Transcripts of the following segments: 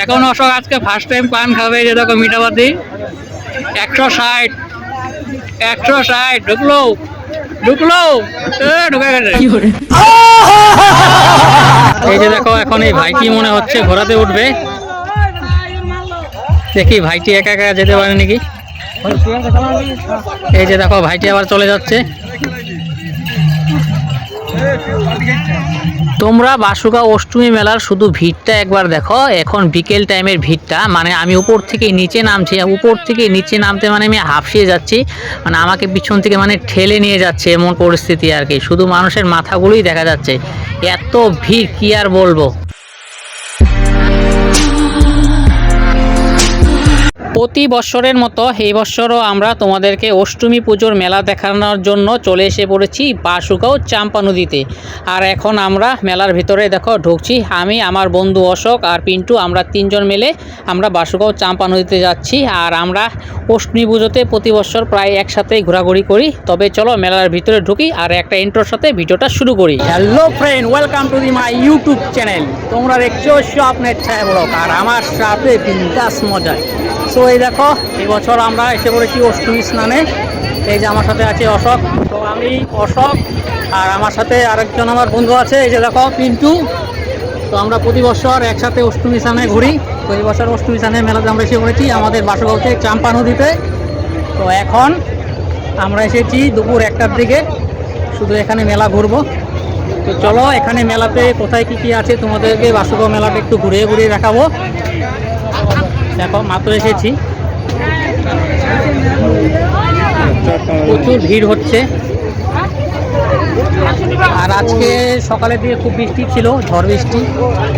এখন অশোক আজকে first time পান খাবে এই যে দেখো মিঠাবাদি একশো ষাট একশো ষাট ঢুকলো ঢুকলো ঢুকে গেছে। এই যে দেখো এখন এই ভাইটি মনে হচ্ছে ঘোরাতে উঠবে। দেখি ভাইটি একা একা যেতে পারে নাকি? এই যে দেখো ভাইটি আবার চলে যাচ্ছে। তোমরা বাসুকা অষ্টমী মেলার শুধু ভিড়টা একবার দেখো, এখন বিকেল টাইমের ভিড়টা। মানে আমি উপর থেকে নিচে নামছি, উপর থেকে নিচে নামতে মানে আমি হাফসিয়ে যাচ্ছি। মানে আমাকে পিছন থেকে মানে ঠেলে নিয়ে যাচ্ছে এমন পরিস্থিতি আর কি। শুধু মানুষের মাথাগুলোই দেখা যাচ্ছে। এত ভিড়, কি আর বলব? প্রতি বছরের মতো এই বছরও আমরা তোমাদেরকে অষ্টমী পুজোর মেলা দেখানোর জন্য চলে এসে পড়েছি বাসুগাঁও চাম্পা নদীতে। আর এখন আমরা মেলার ভিতরে দেখো ঢুকছি। আমি, আমার বন্ধু অশোক আর পিন্টু, আমরা তিনজন মিলে আমরা বাসুগাঁও চাম্পা নদীতে যাচ্ছি। আর আমরা অষ্টমী পুজোতে প্রতি বছর প্রায় একসাথেই ঘোরাঘুরি করি। তবে চলো মেলার ভিতরে ঢুকি আর একটা ইন্ট্রোর সাথে ভিডিওটা শুরু করি। Hello friend welcome to the my YouTube channel তোমরা দেখছ স্বপ্নের ছায়া আর আমার সাথে বিন্দাস মজা সো এই দেখো, এই বছর আমরা এসে পড়েছি অষ্টমী স্নানে। এই যে আমার সাথে আছে অশোক। তো আমি অশোক, আর আমার সাথে আরেকজন আমার বন্ধু আছে, এই যে দেখো, পিন্টু। তো আমরা প্রতি বছর একসাথে অষ্টমী স্নানে ঘুরি। তো এই বছর অষ্টমী স্নানে মেলাতে আমরা এসে পড়েছি আমাদের বাসগাঁওতে চাম্পা নদীতে। তো এখন আমরা এসেছি দুপুর একটার দিকে। শুধু এখানে মেলা ঘুরবো। তো চলো, এখানে মেলাতে কোথায় কি কি আছে তোমাদেরকে বাসুগাঁও মেলাটা একটু ঘুরিয়ে ঘুরিয়ে দেখাবো। দেখো, মাত্র এসেছি। প্রচুর ভিড় হচ্ছে। আর আজকে সকালের দিকে খুব বৃষ্টি ছিল, ঝড় বৃষ্টি।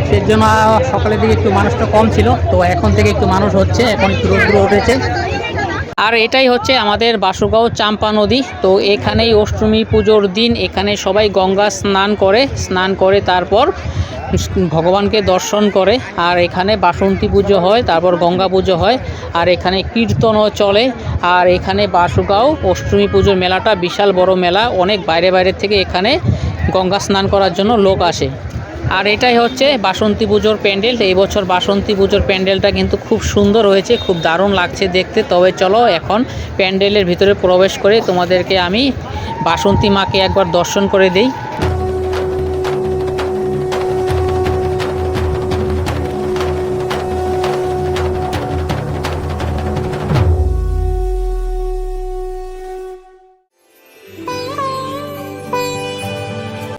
সেই জন্য সকালের দিকে একটু মানুষটা কম ছিল। তো এখন থেকে একটু মানুষ হচ্ছে, এখন একটু রোদ্র উঠেছে। আর এটাই হচ্ছে আমাদের বাসুগাঁও চাম্পা নদী। তো এখানেই অষ্টমী পুজোর দিন, এখানে সবাই গঙ্গা স্নান করে স্নান করে তারপর ভগবানকে দর্শন করে। আর এখানে বাসন্তী পুজো হয়, তারপর গঙ্গা পুজো হয়, আর এখানে কীর্তনও চলে। আর এখানে বাসুগাঁও অষ্টমী পুজোর মেলাটা বিশাল বড় মেলা, অনেক বাইরে বাইরে থেকে এখানে গঙ্গা স্নান করার জন্য লোক আসে। আর এটাই হচ্ছে বাসন্তী পুজোর প্যান্ডেল। এই বছর বাসন্তী পুজোর প্যান্ডেলটা কিন্তু খুব সুন্দর হয়েছে, খুব দারুণ লাগছে দেখতে। তবে চলো এখন প্যান্ডেলের ভিতরে প্রবেশ করে তোমাদেরকে আমি বাসন্তী মাকে একবার দর্শন করে দিই।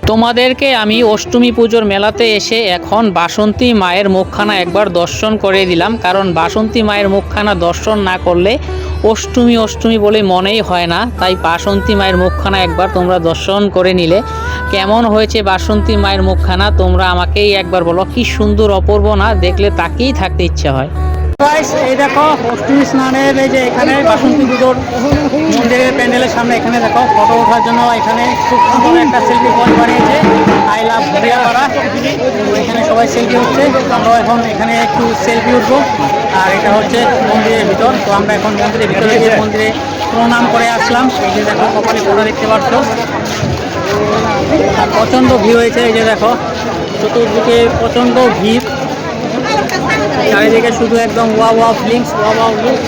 তোমাদেরকে আমি অষ্টমী পুজোর মেলাতে এসে এখন বাসন্তী মায়ের মুখখানা একবার দর্শন করে দিলাম। কারণ বাসন্তী মায়ের মুখখানা দর্শন না করলে অষ্টমী অষ্টমী বলে মনেই হয় না। তাই বাসন্তী মায়ের মুখখানা একবার তোমরা দর্শন করে নিলে। কেমন হয়েছে বাসন্তী মায়ের মুখখানা? তোমরা আমাকেই একবার বলো। কি সুন্দর, অপূর্ব না? দেখলে তাকেই থাকতে ইচ্ছে হয়। এই দেখো অষ্টমী স্নানের এই যে এখানে বাসন্তী পুজোর মন্দিরের প্যান্ডেলের সামনে এখানে দেখো ফটো ওঠার জন্য এখানে খুব সুন্দর একটা সেলফি পয়েন্ট বানিয়েছে আই লাভ ভুলিয়াপাড়া এখানে সবাই সেলফি উঠছে আমরা এখন এখানে একটু সেলফি উঠবো। আর এটা হচ্ছে মন্দিরের ভিতর, তো আমরা এখন মন্দিরের ভিতরে গিয়ে মন্দিরে প্রণাম করে আসলাম। এই যে দেখো, কপালে ফোটা দেখতে পাচ্ছ। আর প্রচণ্ড ভিড় হয়েছে, এই যে দেখো, চতুর্দিকে প্রচণ্ড ভিড়। চারিদিকে শুধু একদম ওয়া ওয়া ফিলিংস, ওয়া ওয়া লুক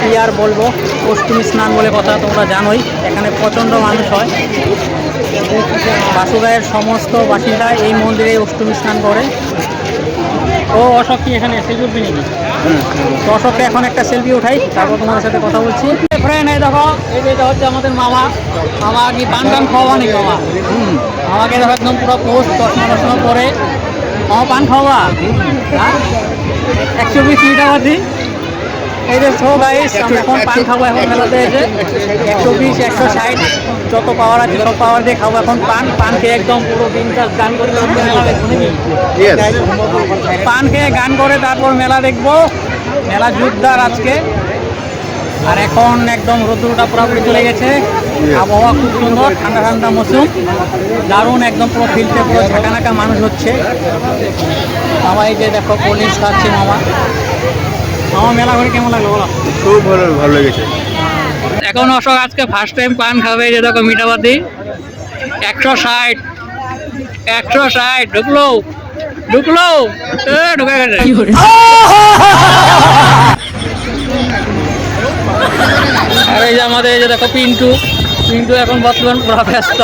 কি আর বলব, অষ্টমী স্নান বলে কথা তোমরা জানোই, এখানে প্রচণ্ড মানুষ হয়। বাসুগাঁয়ের সমস্ত বাসিন্দা এই মন্দিরে অষ্টমী স্নান করে। ও অশোক, কি এখানে সেলফি উঠবি নাকি? তো অশোককে এখন একটা সেলফি উঠাই, তারপর তোমাদের সাথে কথা বলছি। ফ্রেন্ড এই দেখো, এই যে হচ্ছে আমাদের মামা। মামা কি পান টান খাওয়া নাকি মামা? আমাকে দেখো একদম পুরো পোস্ট চশমা টশমা পরে মামা পান খাওয়া একশো বিশ টাকা দিই এই যে সো গাইস আমরা এখন পান খাব এখন মেলাতে এসে একশো বিশ একশো ষাট যত পাওয়ার আছে সব পাওয়ার দিয়ে খাব এখন পান। পান খেয়ে একদম পুরো বিন্দাস গান করে পান খেয়ে গান করে তারপর মেলা দেখব। মেলা জোরদার আজকে। আর এখন একদম রোদ্রটা পুরোপুরি চলে গেছে। আবহাওয়া খুব সুন্দর ঠান্ডা ঠান্ডা মৌসুম। দারুণ একদম পুরো ফিল্ডে পুরো ঝাঁকানাকা মানুষ হচ্ছে। মামা এই যে দেখো পুলিশ খাচ্ছে মামা। আমার মেলা ঘুরে কেমন লাগল বলো? খুব ভালো ভালো লেগেছে। এখন অশোক আজকে ফার্স্ট টাইম পান খাবে এই যে দেখো মিঠাবাদি একশো ষাট একশো ষাট ঢুকলো ঢুকলো। এ, ঢুকে গেছে। আর এই যে আমাদের এই যে দেখো পিন্টু। কিন্তু এখন বর্তমান পুরা ব্যস্ত।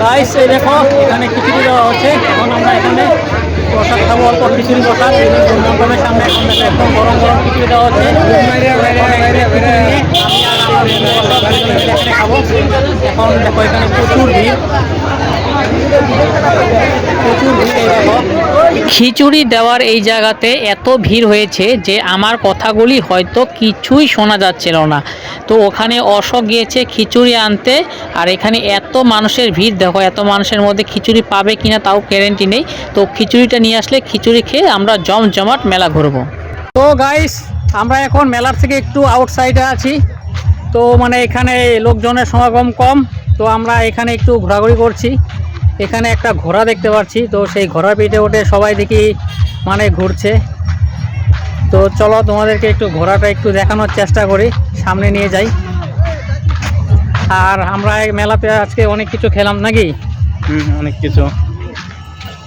তাই সে দেখো এখানে খিচুড়ি দেওয়া হচ্ছে। এখন আমরা এখানে প্রসাদ খাব অল্প খিচুড়ি প্রসাদ। গরমের সামনে এখন দেখো একদম গরম গরম খিচুড়ি দেওয়া হচ্ছে। খাব। এখন দেখো এখানে প্রচুর ভিড়। প্রচুর ভিড় এই দেখো। খিচুড়ি দেওয়ার এই জায়গাতে এত ভিড় হয়েছে যে আমার কথাগুলি হয়তো কিছুই শোনা যাচ্ছিল না। তো ওখানে অশোক গিয়েছে খিচুড়ি আনতে, আর এখানে এত মানুষের ভিড়, দেখো এত মানুষের মধ্যে খিচুড়ি পাবে কিনা তাও গ্যারেন্টি নেই। তো খিচুড়িটা নিয়ে আসলে খিচুড়ি খেয়ে আমরা জমজমাট মেলা ঘুরবো। তো গাইস আমরা এখন মেলার থেকে একটু আউটসাইডে আছি। তো মানে এখানে লোকজনের সমাগম কম, তো আমরা এখানে একটু ঘোরাঘুরি করছি। এখানে একটা ঘোড়া দেখতে পাচ্ছি। তো সেই ঘোড়া পিঠে উঠে সবাই দেখি মানে ঘুরছে। তো চলো তোমাদেরকে একটু ঘোড়াটা একটু দেখানোর চেষ্টা করি। সামনে নিয়ে যাই। আর আমরা মেলাতে আজকে অনেক কিছু খেলাম নাকি? অনেক কিছু।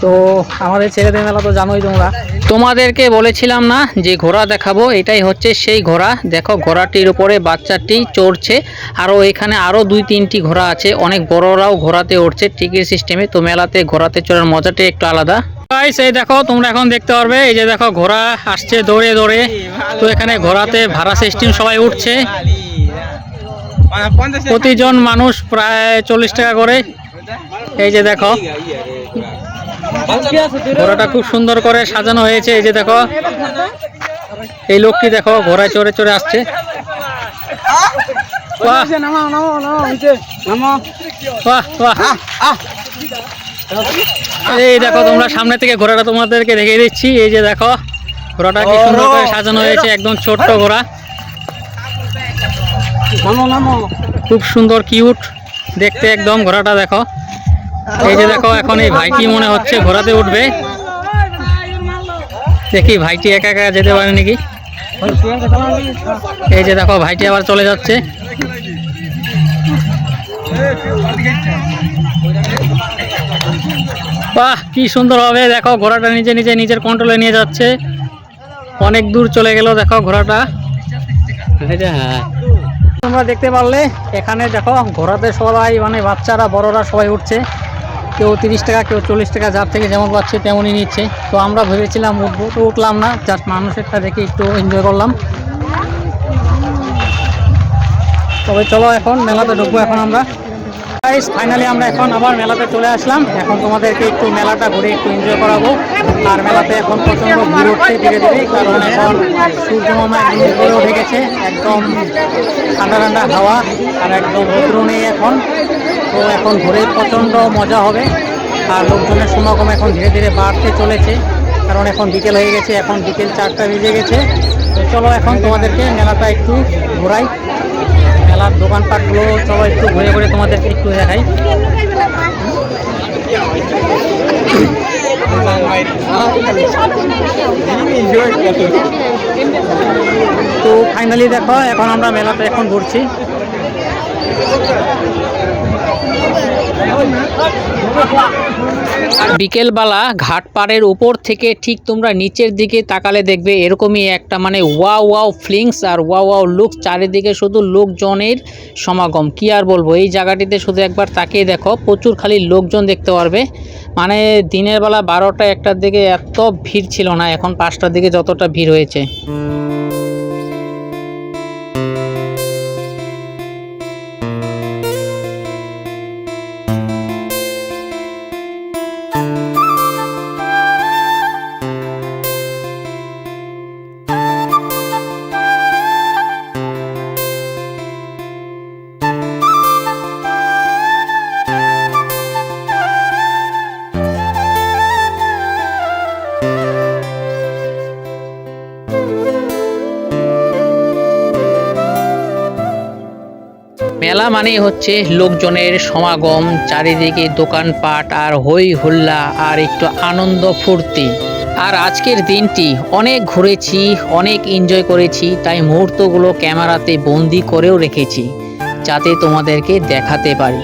তো আমাদের ছেলেদের মেলা তো জানোই তোমরা। তোমাদেরকে বলেছিলাম না যে ঘোড়া দেখাবো, এটাই হচ্ছে সেই ঘোড়া। দেখো, ঘোড়াটির উপরে বাচ্চাটি চড়ছে। আরও এখানে আরও দুই তিনটি ঘোড়া আছে। অনেক বড়রাও ঘোড়াতে উঠছে টিকিট সিস্টেমে তো মেলাতে ঘোড়াতে চড়ার মজাটাই একটু আলাদা। এই দেখো, তোমরা এখন দেখতে পারবে, এই যে দেখো, ঘোড়া আসছে দৌড়ে দৌড়ে। তো এখানে ঘোড়াতে ভাড়া সিস্টেম সবাই উঠছে। প্রতিজন মানুষ প্রায় চল্লিশ টাকা করে। এই যে দেখো ঘোড়াটা খুব সুন্দর করে সাজানো হয়েছে, এই যে দেখো। এই লোকটি দেখো, ঘোড়ায় চড়ে চড়ে আসছে। এই দেখো, তোমরা সামনে থেকে ঘোড়াটা তোমাদেরকে দেখিয়ে দিচ্ছি। এই যে দেখো, ঘোড়াটা কি সুন্দর করে সাজানো হয়েছে, একদম ছোট্ট ঘোড়া। খুব সুন্দর, কিউট। দেখতে একদম ঘোড়াটা, দেখো। এই যে দেখো, এখন এই ভাইটি মনে হচ্ছে ঘোড়াতে উঠবে। দেখি ভাইটি একা একা যেতে পারে নাকি? এই যে দেখো, ভাইটি আবার চলে যাচ্ছে। বাহ, কি সুন্দর হবে। দেখো, ঘোড়াটা নিজে নিজে নিজের কন্ট্রোলে নিয়ে যাচ্ছে। অনেক দূর চলে গেল, দেখো, ঘোড়াটা। তোমরা দেখতে পারলে, এখানে দেখো, ঘোড়াতে সবাই মানে বাচ্চারা, বড়রা সবাই উঠছে। কেউ তিরিশ টাকা, কেউ চল্লিশ টাকা, যার থেকে যেমন পাচ্ছে তেমনই নিচ্ছে। তো আমরা ভেবেছিলাম উঠবো তো উঠলাম না, জাস্ট মানুষেরটা দেখে একটু এনজয় করলাম। তবে চলো এখন, মেলাতে ঢুকবো এখন আমরা। ফাইনালি আমরা এখন আবার মেলাতে চলে আসলাম। এখন তোমাদেরকে একটু মেলাটা ঘুরে একটু এনজয় করাবো। আর মেলাতে এখন প্রচণ্ড ভিড় উঠছে ধীরে ধীরে, কারণ এখন সূর্য মামা একদম উপরে উঠে গেছে, একদম ঠান্ডা ঠান্ডা হাওয়া আর একদম রৌদ্র নেই এখন। তো এখন ঘুরে প্রচণ্ড মজা হবে। আর লোকজনের সমাগম এখন ধীরে ধীরে বাড়তে চলেছে, কারণ এখন বিকেল হয়ে গেছে, এখন বিকেল চারটা বেজে গেছে। তো চলো এখন তোমাদেরকে মেলাটা একটু ঘোরাই। মেলার দোকানপাটগুলো সবাই একটু ঘুরে ঘুরে তোমাদেরকে একটু দেখাই। তো ফাইনালি দেখো, এখন আমরা মেলাতে এখন ঘুরছি। বিকেলবেলা ঘাট পাড়ের উপর থেকে ঠিক তোমরা নিচের দিকে তাকালে দেখবে এরকমই একটা মানে ওয়া ওয়াও ফিলিংস আর ওয়া ওয়াও লুক, চারিদিকে শুধু লোকজনের সমাগম। কি আর বলব, এই জায়গাটিতে শুধু একবার তাকিয়ে দেখো, প্রচুর খালি লোকজন দেখতে পারবে। মানে দিনের বেলা বারোটা একটার দিকে এত ভিড় ছিল না, এখন পাঁচটার দিকে যতটা ভিড় হয়েছে। মেলা মানেই হচ্ছে লোকজনের সমাগম, চারিদিকে দোকানপাট আর হই হুল্লা আর একটু আনন্দ ফুর্তি। আর আজকের দিনটি অনেক ঘুরেছি, অনেক এনজয় করেছি, তাই মুহূর্তগুলো ক্যামেরাতে বন্দি করেও রেখেছি, যাতে তোমাদেরকে দেখাতে পারি।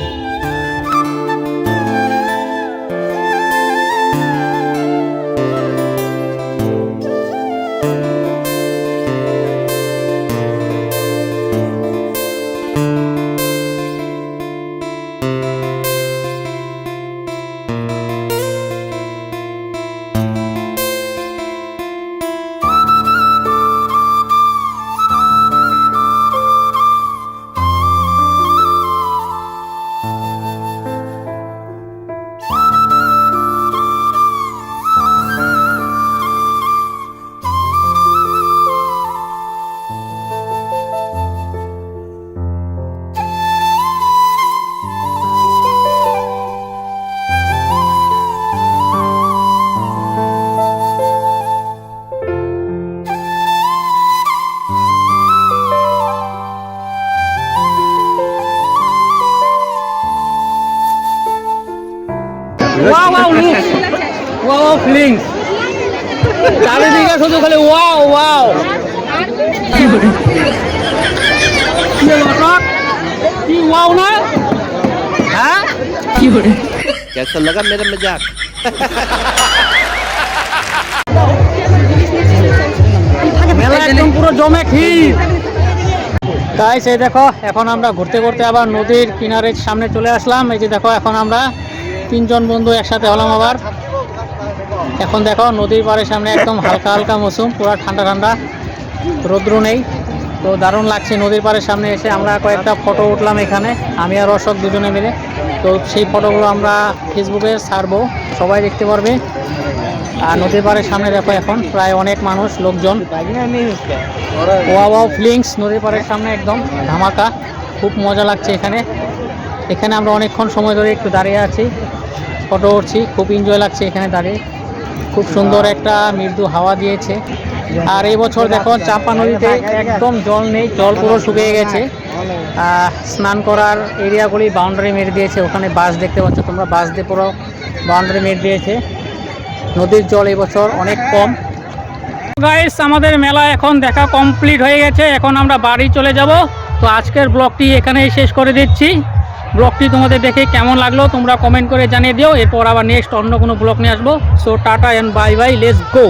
চারিদিকে শুধু খালি ওয়াও ওয়াও কি রে দর্শক? কি ওয়াও না হ্যাঁ কি করে कैसा लगा मेरा मजाक মেলা একদম পুরো জমে ক্ষীর তাই সেই দেখো এখন আমরা ঘুরতে ঘুরতে আবার নদীর কিনারের সামনে চলে আসলাম এই যে দেখো এখন আমরা তিনজন বন্ধু একসাথে হলাম আবার এখন দেখো নদীর পাড়ের সামনে একদম হালকা হালকা মৌসুম, পুরো ঠান্ডা ঠান্ডা। রৌদ্র নেই। তো দারুণ লাগছে নদীর পাড়ের সামনে এসে। আমরা কয়েকটা ফটো উঠলাম এখানে, আমি আর অশোক দুজনে মিলে। তো সেই ফটোগুলো আমরা ফেসবুকে ছাড়বো, সবাই দেখতে পারবে। আর নদীর পাড়ের সামনে দেখো এখন প্রায় অনেক মানুষ, লোকজন। ওয়া ওয়াও ফিলিংস, নদীর পাড়ের সামনে একদম ধামাকা। খুব মজা লাগছে এখানে। এখানে আমরা অনেকক্ষণ সময় ধরে একটু দাঁড়িয়ে আছি ফটো উঠছি, খুব এনজয় লাগছে এখানে দাঁড়িয়ে। খুব সুন্দর একটা মৃদু হাওয়া দিয়েছে। আর এই বছর দেখো চাপা নদীতে একদম জল নেই, জল পুরো শুকিয়ে গেছে। স্নান করার এরিয়াগুলি বাউন্ডারি মেরে দিয়েছে। ওখানে বাস দেখতে পাচ্ছ তোমরা বাস দিয়ে পুরো বাউন্ডারি মেরে দিয়েছে। নদীর জল এই বছর অনেক কম। গাইস আমাদের মেলা এখন দেখা কমপ্লিট হয়ে গেছে। এখন আমরা বাড়ি চলে যাব। তো আজকের ব্লগটি এখানেই শেষ করে দিচ্ছি। ব্লগটি তোমাদের দেখে কেমন লাগল তোমরা কমেন্ট করে জানিয়ে দিও। এরপর আবার নেক্সট অন্য কোনো ব্লগ নিয়ে আসব। So tata and bye bye let's go